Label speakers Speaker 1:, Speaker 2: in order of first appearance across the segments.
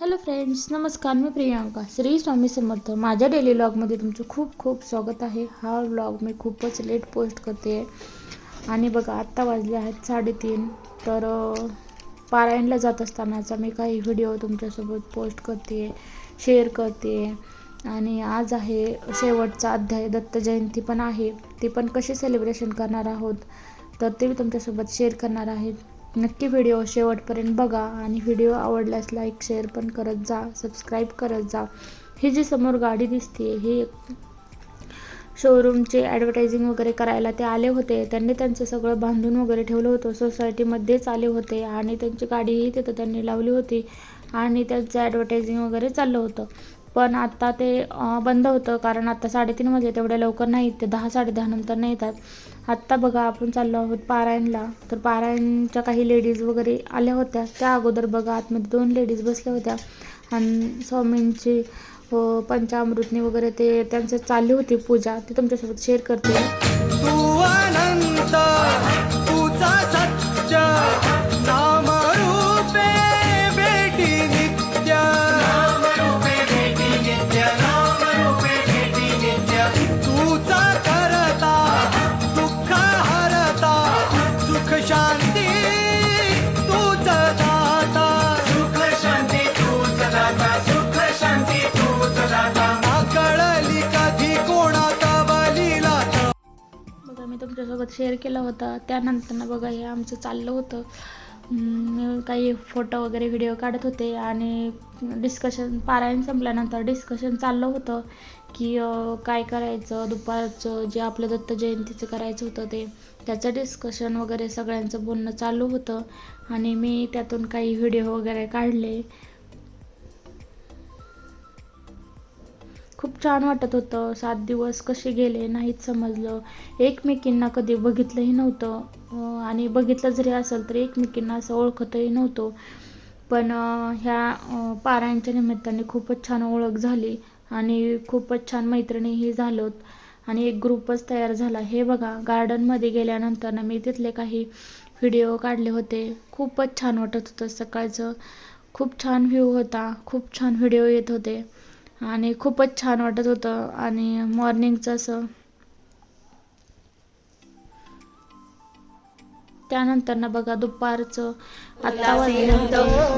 Speaker 1: Hello friends नमस्कार मी प्रियांका श्री स्वामी समर्थ. माझ्या daily व्लॉगमध्ये तुमचं खूप खूप स्वागत आहे. हा व्लॉग मी खूपच लेट पोस्ट करते. आहे आणि बघा आत्ता वाजले आहेत साडेतीन. तर पारायणला जात असतानाचा मी काही व्हिडिओ तुमच्यासोबत पोस्ट करते शेअर करते. आणि आज आहे शेवटचा अध्याय. दत्त जयंती पण आहे. ती पण कशी सेलिब्रेशन करणार आहोत? तर ते मी तुमच्यासोबत शेअर करणार आहेत नक्की व्हिडिओ शेवटपर्यंत बघा आणि व्हिडिओ आवडल्यास लाईक शेअर पण करत जा सबस्क्राईब करत जा. ही जी समोर गाडी दिसते ही शोरूमचे ॲडव्हर्टायझिंग वगैरे करायला ते आले होते. त्यांनी त्यांचं सगळं बांधून वगैरे ठेवलं होतं. सोसायटीमध्येच आले होते आणि त्यांची गाडीही तिथं त्यांनी लावली होती आणि त्यांचं ॲडव्हर्टायझिंग वगैरे चाललं होतं. पण आता ते बंद होतं. कारण आता साडेतीन वाजले तेवढ्या लवकर नाही ते दहा साडेदहा नंतर नाही येतात आत्ता बघा आपण चाललो आहोत पारायणला. तर पारायणच्या काही लेडीज वगैरे आल्या होत्या. त्या अगोदर बघा आतमध्ये दोन लेडीज बसल्या होत्या. आणि स्वामींची पंचामृतनी वगैरे ते त्यांचं चालली होती पूजा. ती तुमच्यासोबत शेअर करते.
Speaker 2: तू अनंत
Speaker 1: तुमच्यासोबत शेअर केला होता. त्यानंतरनं बघा हे आमचं चाललं होतं. काही फोटो वगैरे व्हिडिओ काढत होते आणि डिस्कशन पारायण संपल्यानंतर डिस्कशन चाललं होतं की काय करायचं? दुपारचं जे आपलं दत्त जयंतीचं करायचं होतं ते त्याचं डिस्कशन वगैरे सगळ्यांचं बोलणं चालू होतं. आणि मी त्यातून काही व्हिडिओ वगैरे काढले. खूप छान वाटत होतं. सात दिवस कसे गेले नाहीच समजलं. एकमेकींना कधी बघितलंही नव्हतं. आणि बघितलं जरी असेल तर एकमेकींना असं ओळखतही नव्हतो. पण ह्या पारायणच्या निमित्ताने खूपच छान ओळख झाली आणि खूपच छान मैत्रिणीही झालोत. आणि एक ग्रुपच तयार झाला. हे बघा गार्डनमध्ये गेल्यानंतर ना मी तिथले काही व्हिडिओ काढले होते. खूपच छान वाटत होतं सकाळचं. खूप छान व्ह्यू होता. खूप छान व्हिडिओ येत होते. आणि खूपच छान वाटत होतं. आणि मॉर्निंगचं असं. त्यानंतर ना बघा दुपारचं.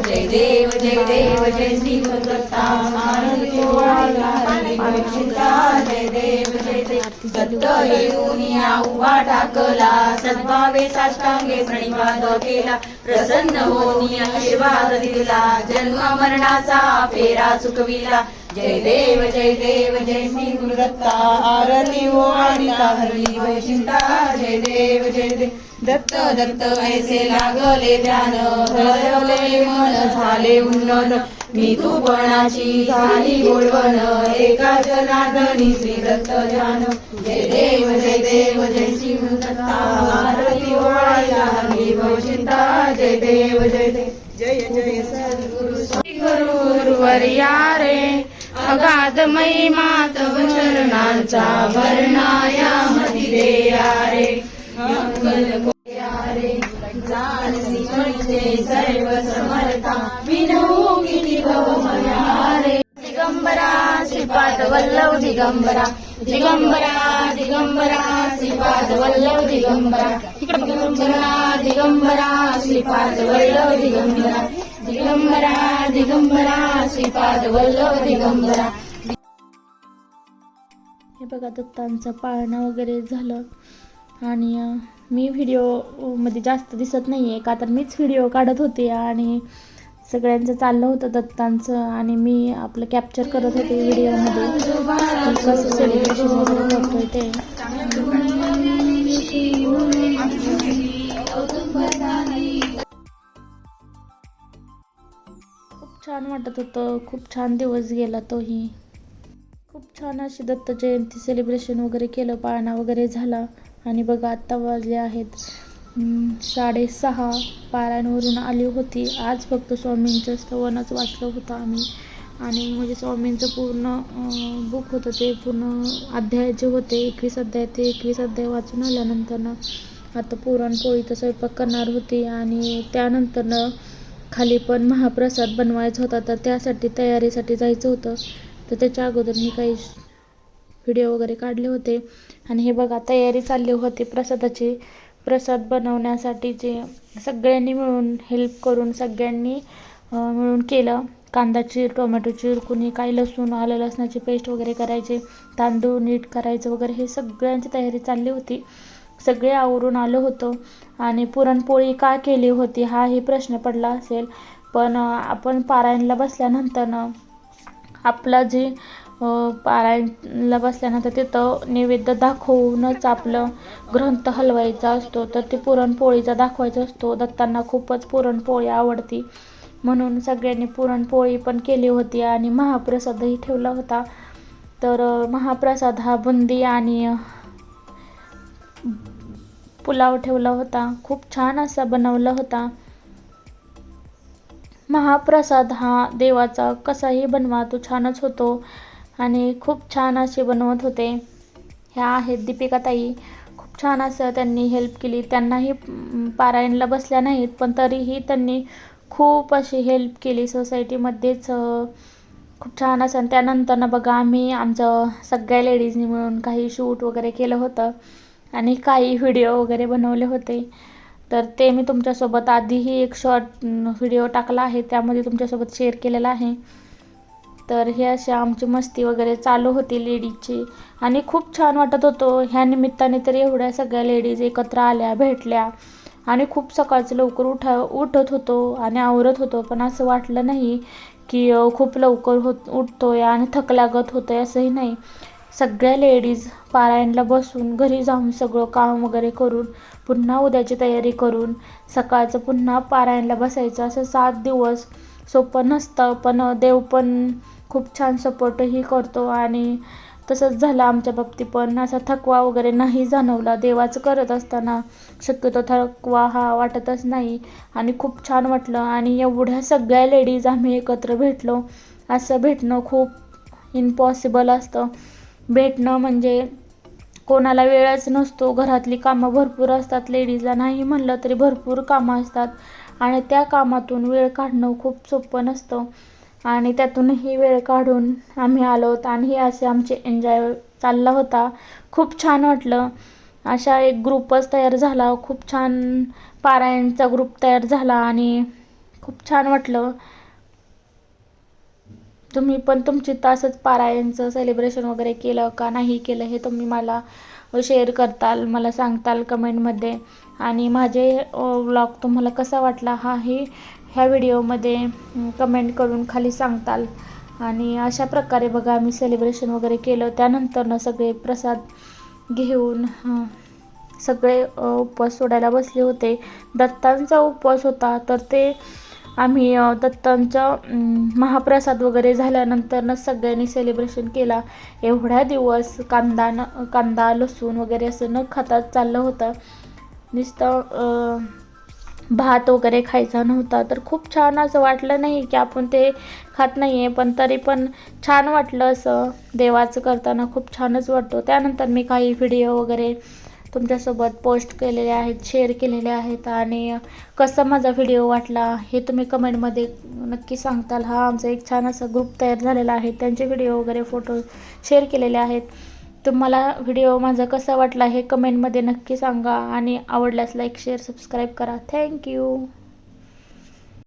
Speaker 3: जय देव जय देव जय श्री सद्भावे साष्टांगे केला. प्रसन्न होऊन आशीर्वाद दिला. जन्म मरणाचा फेरा चुकविला. जय देव जय देव जय श्री गुरुदत्ता आरती हो ओ आणिता हरली हो वैशिंता जय देव जय देव दत्त दत्त ऐसे लागले ध्यान हरवले मन झाले उन्नत. मी तू पणाची झाली गोडवण एका जनार्दनी श्री दत्त ध्यान. जय देव जय देव जय श्री गुरुदत्ता. आरती हो ओ आणिता हरली वैशिंता जय देव जय देव जय जय सद्गुरु. श्री गुरुवर्या रे अगाध महिमा तव चरणांचा वर्णाया मती देया रे. अक्कल रे. जानसी म्हणजे सर्व समर्था विनवू किती भव मया रे. दिगंबरा श्रीपाद वल्लव दिगंबरा. दिगंबरा दिगंबरा श्रीपाद वल्लव दिगंबरा. दिगंबरा दिगंबरा श्रीपाद वल्लव दिगंबरा. दिगंबरा दिगंबरा श्रीपाद वल्लभ दिगंबरा.
Speaker 1: हे बघा दत्तांचं पाळणं वगैरे झालं. आणि मी व्हिडिओमध्ये जास्त दिसत नाही आहे का तर मीच व्हिडिओ काढत होते आणि सगळ्यांचं चाललं होतं दत्तांचं आणि मी आपलं कॅप्चर करत होते व्हिडिओमध्ये कसं सेलिब्रेशन वगैरे करतोय ते. छान वाटत होतं. खूप छान दिवस गेला तोही. खूप छान अशी दत्त जयंती सेलिब्रेशन वगैरे केलं पाळणा वगैरे झाला. आणि बघा आत्ता वाजले आहेत साडेसहा. पारायणवरून आली होती. आज फक्त स्वामींचं स्तवनच वाचलं होतं आम्ही. आणि म्हणजे स्वामींचं पूर्ण बुक होतं ते पूर्ण अध्याय जे होते एकवीस अध्याय ते एकवीस अध्याय वाचून आल्यानंतर आता पुरणपोळीचा स्वयंपाक करणार होती. आणि त्यानंतरनं खाली पण महाप्रसाद बनवायचा होता तर त्यासाठी तयारीसाठी जायचं होतं. तर त्याच्या अगोदर मी काही व्हिडिओ वगैरे काढले होते. आणि हे बघा तयारी चालली होती प्रसादाची. प्रसाद बनवण्यासाठी जे सगळ्यांनी मिळून हेल्प करून सगळ्यांनी मिळून केलं. कांदा चीर टोमॅटो चीर कुणी काही लसूण आलं लसणाची पेस्ट वगैरे करायचे. तांदूळ नीट करायचं वगैरे हे सगळ्यांची तयारी चालली होती. सगळे आवरून आलं होतं. आणि पुरणपोळी का केली होती हाही प्रश्न पडला असेल. पण आपण पारायणला बसल्यानंतर आपला जे पारायणला बसल्यानंतर तिथं नैवेद्य दाखवूनच आपलं ग्रंथ हलवायचा असतो. तर ते पुरणपोळीचा दाखवायचा असतो. दत्तांना खूपच पुरणपोळी आवडती. म्हणून सगळ्यांनी पुरणपोळी पण केली होती आणि महाप्रसादही ठेवला होता. तर महाप्रसाद हा बुंदी आणि पुलाव ठेवला होता. खूप छान असा बनवला होता. महाप्रसाद हा देवाचा कसाही बनवा तो छानच होतो आणि खूप छान असे बनवत होते. ह्या आहेत दीपिका ताई. खूप छान असं त्यांनी हेल्प केली. त्यांनाही पारायणला बसल्या नाहीत पण तरीही त्यांनी खूप अशी हेल्प केली सोसायटीमध्येच खूप छान असं. आणि त्यानंतर बघा आम्ही आमचं सगळ्या लेडीजनी मिळून काही शूट वगैरे केलं होतं. आणि काही व्हिडिओ वगैरे बनवले होते. तर ते मी तुमच्यासोबत आधीही एक शॉर्ट व्हिडिओ टाकला आहे. त्यामध्ये तुमच्यासोबत शेअर केलेला आहे. तर हे असे आमची मस्ती वगैरे चालू होती लेडीजची आणि खूप छान वाटत होतं. ह्या निमित्ताने तर एवढ्या सगळ्या लेडीज एकत्र आल्या भेटल्या. आणि खूप सकाळचं लवकर उठा उठत होतो आणि आवरत होतो. पण असं वाटलं नाही की खूप लवकर होत उठतोय आणि थकलागत आहे असंही नाही. सगळ्या लेडीज पारायणला बसून घरी जाऊन सगळं काम वगैरे करून पुन्हा उद्याची तयारी करून सकाळचं पुन्हा पारायणला बसायचं. असं सात दिवस सोपं नसतं पण देव पण खूप छान सपोर्टही करतो आणि तसंच झालं आमच्या बाबतीत पण. असा थकवा वगैरे नाही जाणवला. देवाचं करत असताना शक्यतो थकवा हा वाटतच नाही आणि खूप छान वाटलं. आणि एवढ्या सगळ्या लेडीज आम्ही एकत्र भेटलो. असं भेटणं खूप इम्पॉसिबल असतं. भेटणं म्हणजे कोणाला वेळच नसतो. घरातली कामं भरपूर असतात. लेडीजला नाही म्हणलं तरी भरपूर कामं असतात. आणि त्या कामातून वेळ काढणं खूप सोपं नसतं. आणि त्यातूनही वेळ काढून आम्ही आलोत आणि हे असे आमचे एन्जॉय चालला होता. खूप छान वाटलं. अशा एक ग्रुपच तयार झाला. खूप छान पारायणचा ग्रुप तयार झाला आणि खूप छान वाटलं. तुम्ही पण तुमची तसंच पारायणचं सेलिब्रेशन वगैरे केलं का नाही केलं हे तुम्ही मला शेअर करताल मला सांगताल कमेंटमध्ये आणि माझे व्लॉग तुम्हाला कसा वाटला हाही ह्या व्हिडिओमध्ये कमेंट करून खाली सांगताल. आणि अशा प्रकारे बघा आम्ही सेलिब्रेशन वगैरे केलं. त्यानंतरनं सगळे प्रसाद घेऊन सगळे उपवास सोडायला बसले होते. दत्तांचा उपवास होता तर ते आम्ही दत्तांचं दत्तांचा महाप्रसाद वगैरे झाल्यानंतरनं सगळ्यांनी सेलिब्रेशन केला. एवढ्या दिवस कांदा न कांदा लसूण वगैरे असं न खातात चाललं होतं. नुसतं भात वगैरे खायचा नव्हता. तर खूप छान असं वाटलं नाही की आपण ते खात नाही आहे पण तरी पण छान वाटलं असं. देवाचं करताना खूप छानच वाटतो. त्यानंतर मी काही व्हिडिओ वगैरे तुमच्यासोबत पोस्ट केलेले आहेत शेअर केलेले आहेत आणि कसा माझा व्हिडिओ वाटला हे तुम्ही कमेंटमध्ये नक्की सांगताल. हा आमचा एक छान असा ग्रुप तयार झालेला आहे. त्यांचे व्हिडिओ वगैरे फोटो शेअर केलेले आहेत. तुम्हाला व्हिडिओ माझा कसा वाटला हे कमेंटमध्ये नक्की सांगा आणि आवडल्यास लाईक शेअर सबस्क्राईब करा. Thank you